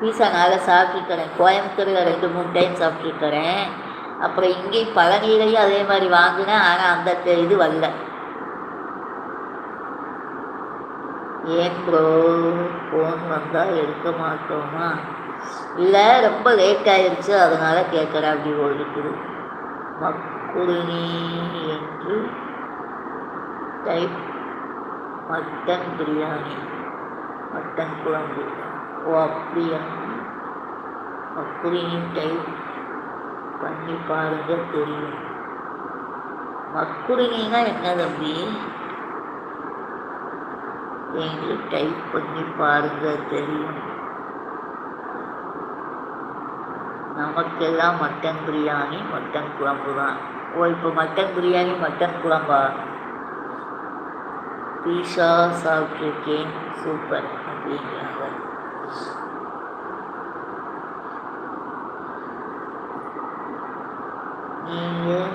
பீஸா நல்லா சாப்பிட்டுருக்கிறேன். கோயம்புத்தூரில் ரெண்டு மூணு டைம் சாப்பிட்ருக்கிறேன் அப்புறம் இங்கேயும் பழனியிலையும் அதே மாதிரி வாங்கினேன். ஆனால் அந்த இது வரல. ஏன் ப்ரோ ஃபோன் வந்தால் எடுக்க மாட்டோமா? இல்லை ரொம்ப லேட் ஆயிடுச்சு அதனால் கேட்குறேன் அப்படி ஒரு இருக்குது மக்குருணி என்று டைப் மட்டன் பிரியாணி. மட்டன் குழம்பு. ஓ அப்படியா? மக்குருணி டைப் பண்ணி பாருங்க தெரியும். மக்குருணினா என்ன தம்பி? என்று டைப் பண்ணி பாருங்க தெரியும். நமக்கெல்லாம் மட்டன் பிரியாணி மட்டன் குழம்பு தான். ஓ இப்போ மட்டன் பிரியாணி மட்டன் குழம்பா? பீஸா சாப்பிட்ருக்கேன். சூப்பர் அப்படிங்கிறாங்க. நீங்கள்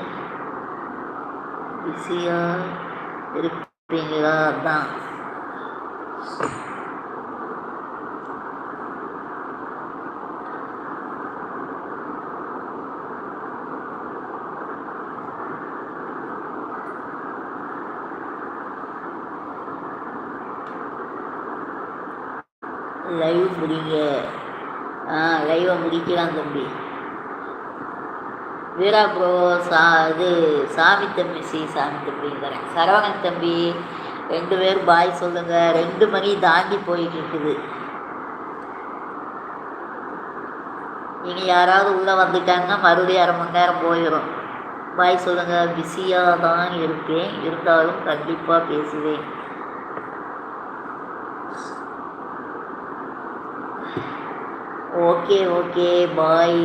பிஸியாக இருப்பீங்களா? அதான். லைவ் முடிங்க. ஆ லைவை முடிக்கலாம் தம்பி. வீரா ப்ரோ சா இது சாமி தம்பி சி சாமி தம்பிங்கிறேன் சரவணன் தம்பி ரெண்டு பேரும் பாய் சொல்லுங்க. ரெண்டு மணி தாண்டி போயிட்டு இருக்குது இனி யாராவது உள்ளே வந்துட்டாங்கன்னா மறுபடியும் அரை மணி நேரம் போயிடும் பாய் சொல்லுங்கள் பிஸியாக தான் இருப்பேன். இருந்தாலும் கண்டிப்பாக பேசுவேன். ஓகே ஓகே பாய்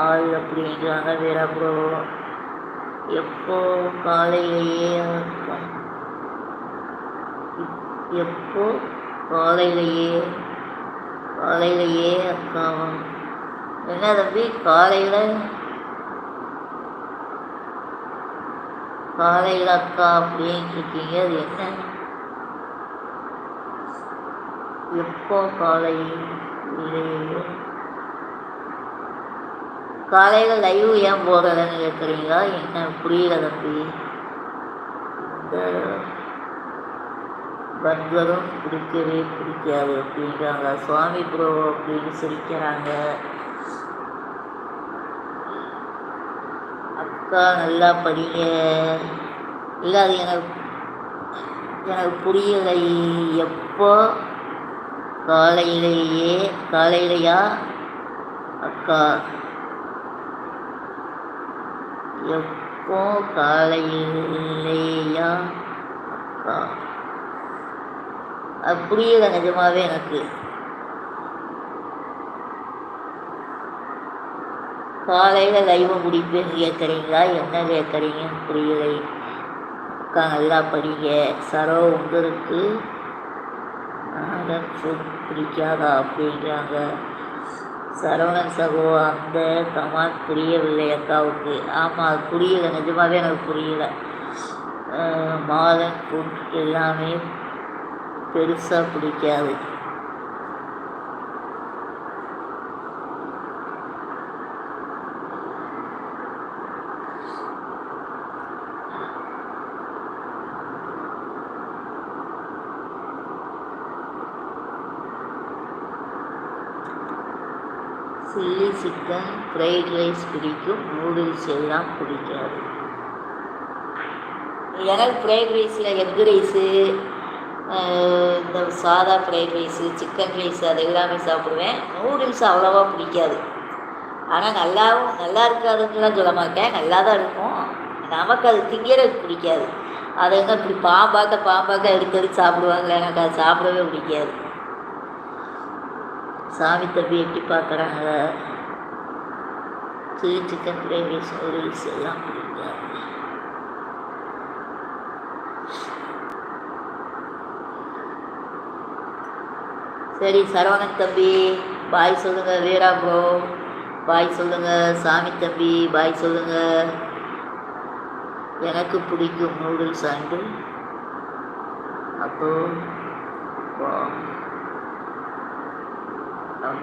ஆள் அப்படிங்கிறாங்க வேற ப்ரோ எப்போ காலையிலேயே அக்கா எப்போ காலையிலேயே காலையிலேயே அக்காவா என்ன தம்பி காலையில்? காலையில் அக்கா அப்படின்னு இருக்கீங்க அது என்ன? எப்போ காலையிலேயே? காலையில் லைவ் ஏன் போடுறதுன்னு கேட்குறீங்களா என்ன புரியல தம்பி. பர்கரும் பிடிக்கவே பிடிக்காது அப்படின்றாங்க. சுவாமி ப்ரோ அப்படின்னு சிரிக்கிறாங்க. அக்கா நல்லா படிங்க. இல்லை அது எனக்கு எனக்கு புரியலை. எப்போ? காலையிலேயே காலையிலையா? அக்கா. எப்போ காலையிலேயா அக்கா. அது புரியல நிஜமாவே எனக்கு. காலையில் லைவை முடிப்பேன்னு கேட்குறீங்களா? என்ன கேட்குறீங்கன்னு புரியலை. அக்கா நல்லா படிங்க. சரோ உங்களுக்கு ஃபுட் பிடிக்காதா? அப்படிங்கிறாங்க சரவணன் சகோ அந்த கமாண்ட் புரியவில்லை அக்காவுக்கு. ஆமாம் அது புரியல. நிஜமாகவே எனக்கு புரியல. மாதன் ஃபுட் எல்லாமே பெருசாக பிடிக்காது. சில்லி சிக்கன் ஃப்ரைட் ரைஸ் பிடிக்கும். நூடுல்ஸ் எல்லாம் பிடிக்காது. எனக்கு ஃப்ரைட் ரைஸில் எக் ரைஸு இந்த சாதா ஃப்ரைட் ரைஸு சிக்கன் ரைஸ் அது எல்லாமே சாப்பிடுவேன். நூடுல்ஸ் அவ்வளோவா பிடிக்காது. ஆனால் நல்லாவும் நல்லா இருக்காதுன்னுலாம் சொல்ல மாட்டேன். நல்லா தான் இருக்கும். நமக்கு அது திங்கிறது பிடிக்காது. அதை எங்கே இப்படி பாம்பாக்க பாம்பாக்க எடுத்து எடுத்து சாப்பிடுவாங்களே எனக்கு அது சாப்பிடவே பிடிக்காது. சாமி தம்பி எட்டி பார்க்குறாங்க. சில்லி சிக்கன் கிரேவி நூடுல்ஸ் எல்லாம் பிடிக்காது சரி சரவணன் தம்பி பாய் சொல்லுங்க வீரா ப்ரோ பாய் சொல்லுங்க சாமி தம்பி பாய் சொல்லுங்க. எனக்கு பிடிக்கும் நூடுல்ஸ் அண்டு அப்போ নাম